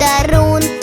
darunter.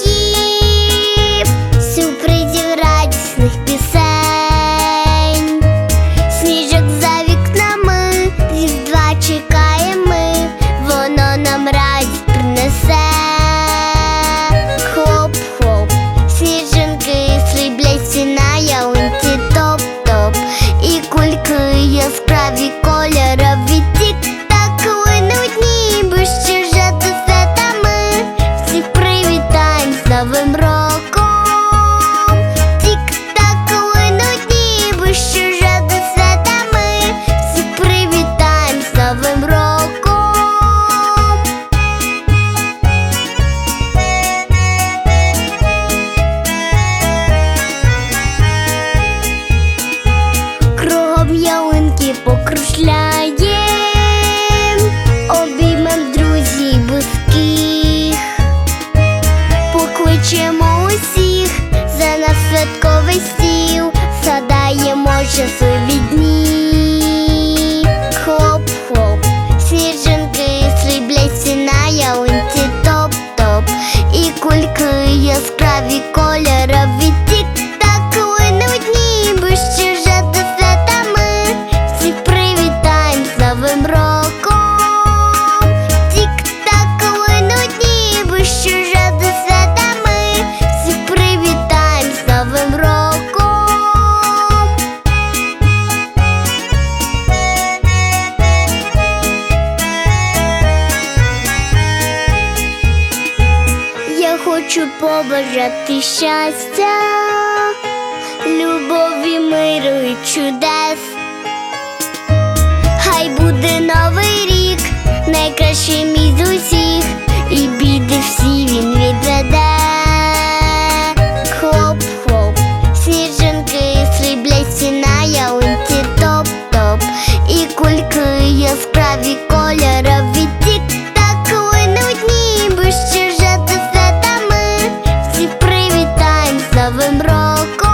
листів, садаємо щасливі дні. Хочу побажати щастя, любові, миру і чудес. sol.